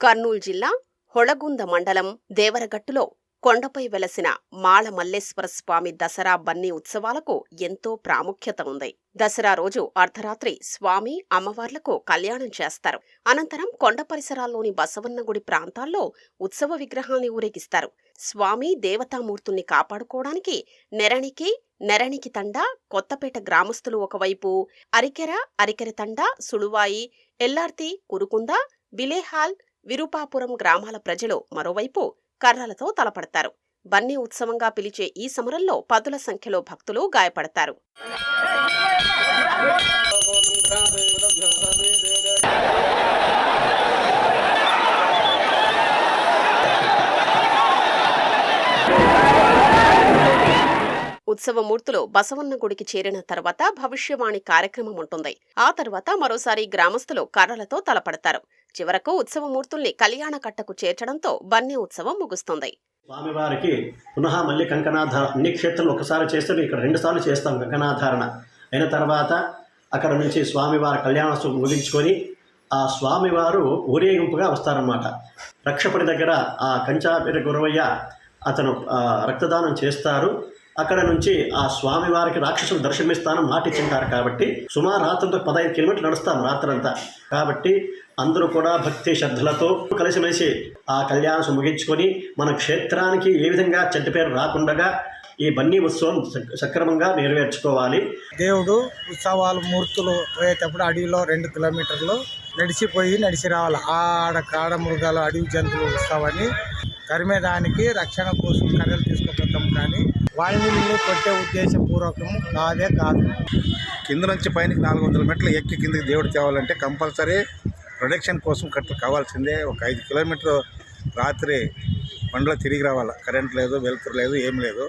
కర్నూలు జిల్లా హొళగుంద మండలం దేవరగట్టులో కొండపై వెలసిన మాళ మల్లేశ్వర స్వామి దసరా బన్నీ ఉత్సవాలకు ఎంతో ప్రాముఖ్యత ఉంది. దసరా రోజు అర్ధరాత్రి స్వామి అమ్మవార్లకు కళ్యాణం చేస్తారు. అనంతరం కొండ పరిసరాల్లోని బసవన్న గుడి ప్రాంతాల్లో ఉత్సవ విగ్రహాన్ని ఊరేగిస్తారు. స్వామి దేవతామూర్తుల్ని కాపాడుకోవడానికి నెరణికి నెరణికి తండా కొత్తపేట గ్రామస్తులు ఒకవైపు అరికెర అరికెర తండా సుళువాయి ఎల్లార్తి కురుకుంద బిలేహాల్ విరూపాపురం గ్రామాల ప్రజలు మరోవైపు కర్రలతో తలపడతారు. బన్నీ ఉత్సవంగా పిలిచే ఈ సమరంలో పదుల సంఖ్యలో భక్తులు గాయపడతారు. ఉత్సవమూర్తులు బసవన్న గుడికి చేరిన తర్వాత భవిష్యవాణి కార్యక్రమం ఉంటుంది. ఆ తర్వాత మరోసారి గ్రామస్తులు కర్రలతో తలపడతారు. చివరకు ఉత్సవమూర్తుల్ని కళ్యాణ కట్టకు చేర్చడంతో బన్నీ ఉత్సవం ముగుస్తుంది. స్వామివారికి పునః మళ్ళీ కంకణాధారణ అన్ని క్షేత్రాలు ఒకసారి చేస్తే ఇక్కడ రెండు సార్లు చేస్తాం కంకణాధారణ. అయిన తర్వాత అక్కడ నుంచి స్వామివారి కళ్యాణోత్సవం ముగించుకొని ఆ స్వామివారు ఊరేగింపుగా వస్తారన్నమాట. రక్షపడి దగ్గర ఆ కంచాపేట గురవయ్య అతను రక్తదానం చేస్తారు. అక్కడ నుంచి ఆ స్వామివారికి రాక్షసులు దర్శనమిస్తాను మాట ఇచ్చింటారు కాబట్టి సుమారు రాత్రంతో పదహైదు కిలోమీటర్లు నడుస్తాం రాత్రంతా. కాబట్టి అందరూ కూడా భక్తి శ్రద్ధలతో కలిసిమెలిసి ఆ కళ్యాణం ముగించుకొని మన క్షేత్రానికి ఏ విధంగా చెడ్డ పేరు రాకుండా ఈ బన్నీ ఉత్సవం సక్- సక్రమంగా నెరవేర్చుకోవాలి. దేవుడు ఉత్సవాలు మూర్తులు పోయేటప్పుడు అడవిలో రెండు కిలోమీటర్లు నడిచిపోయి నడిచి రావాలి. ఆడ కాడ మృగాలు అడవి జంతువులు ఉత్సవాన్ని తరిమేదానికి రక్షణ కోసం కర్రలు తీసుకుపోతాం కానీ వాళ్ళని కొట్టే ఉద్దేశపూర్వకం కాదే కాదు. కింద నుంచి పైనకి నాలుగు వందల మెట్లు ఎక్కి కిందకి దేవుడు తేవాలంటే కంపల్సరీ ప్రొడక్షన్ కోసం కట్టలు కావాల్సిందే. ఒక ఐదు కిలోమీటర్ రాత్రి పండ్లో తిరిగి రావాలి. కరెంట్ లేదు వెలుతురు లేదు ఏం లేదు.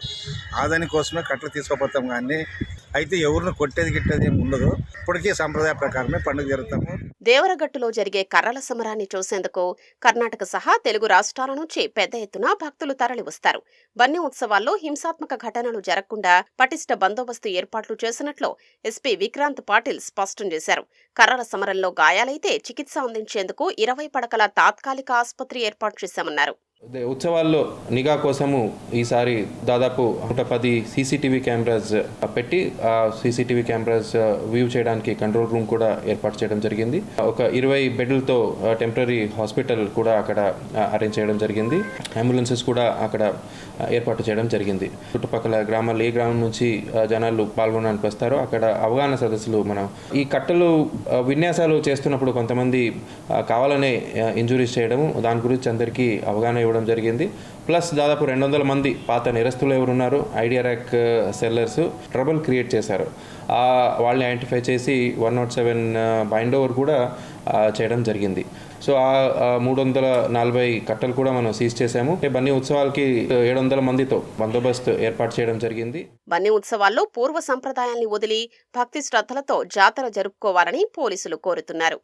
ఆదాని కోసమే కట్టలు తీసుకోపోతాం కానీ అయితే ఎవరిని కొట్టేది గిట్టేది ఏమి ఉండదు. ఇప్పటికీ సాంప్రదాయ ప్రకారమే పండుగ జరుగుతాము దేవరగట్టులో జరిగే కర్రల సమరాన్ని చూసేందుకు కర్ణాటక సహా తెలుగు రాష్ట్రాల నుంచి పెద్ద ఎత్తున భక్తులు తరలివస్తారు. బన్నీ ఉత్సవాల్లో హింసాత్మక ఘటనలు జరగకుండా పటిష్ట బందోబస్తు ఏర్పాట్లు చేసినట్లు ఎస్పీ విక్రాంత్ పాటిల్ స్పష్టం చేశారు. కర్రల సమరంలో గాయాలైతే చికిత్స అందించేందుకు ఇరవై పడకల తాత్కాలిక ఆసుపత్రి ఏర్పాటు చేశామన్నారు. ఉత్సవాల్లో నిఘా కోసము ఈసారి దాదాపు నూట పది సీసీటీవీ కెమెరాస్ పెట్టి ఆ సీసీటీవీ కెమెరాస్ వ్యూ చేయడానికి కంట్రోల్ రూమ్ కూడా ఏర్పాటు చేయడం జరిగింది. ఒక ఇరవై బెడ్లతో టెంపరీ హాస్పిటల్ కూడా అక్కడ అరేంజ్ చేయడం జరిగింది. అంబులెన్సెస్ కూడా అక్కడ ఏర్పాటు చేయడం జరిగింది. చుట్టుపక్కల గ్రామాలు ఏ గ్రామం నుంచి జనాలు పాల్గొనడానికి వస్తారో అక్కడ అవగాహన సదస్సులు మనం ఈ కట్టలు విన్యాసాలు చేస్తున్నప్పుడు కొంతమంది కావాలనే ఇంజురీస్ చేయడం దాని గురించి అందరికీ అవగాహన ఇవ్వడం జరిగింది. ప్లస్ దాదాపు రెండు వందల మంది పాత నిరస్తులు ఎవరున్నారు ఐడియా ర్యాక్ సెల్లర్స్ ట్రబుల్ క్రియేట్ చేశారు. వాళ్ళని ఐడెంటిఫై చేసి one not seven bind over కూడా చేయడం జరిగింది. సో ఆ మూడు వందల నలభై కట్టలు కూడా మనం సీజ్ చేశాము. బన్నీ ఉత్సవాలకి ఏడు వందల మందితో బందోబస్తు ఏర్పాటు చేయడం జరిగింది. బన్నీ ఉత్సవాల్లో పూర్వ సంప్రదాయాన్ని వదిలి భక్తి శ్రద్ధలతో జాతర జరుపుకోవాలని పోలీసులు కోరుతున్నారు.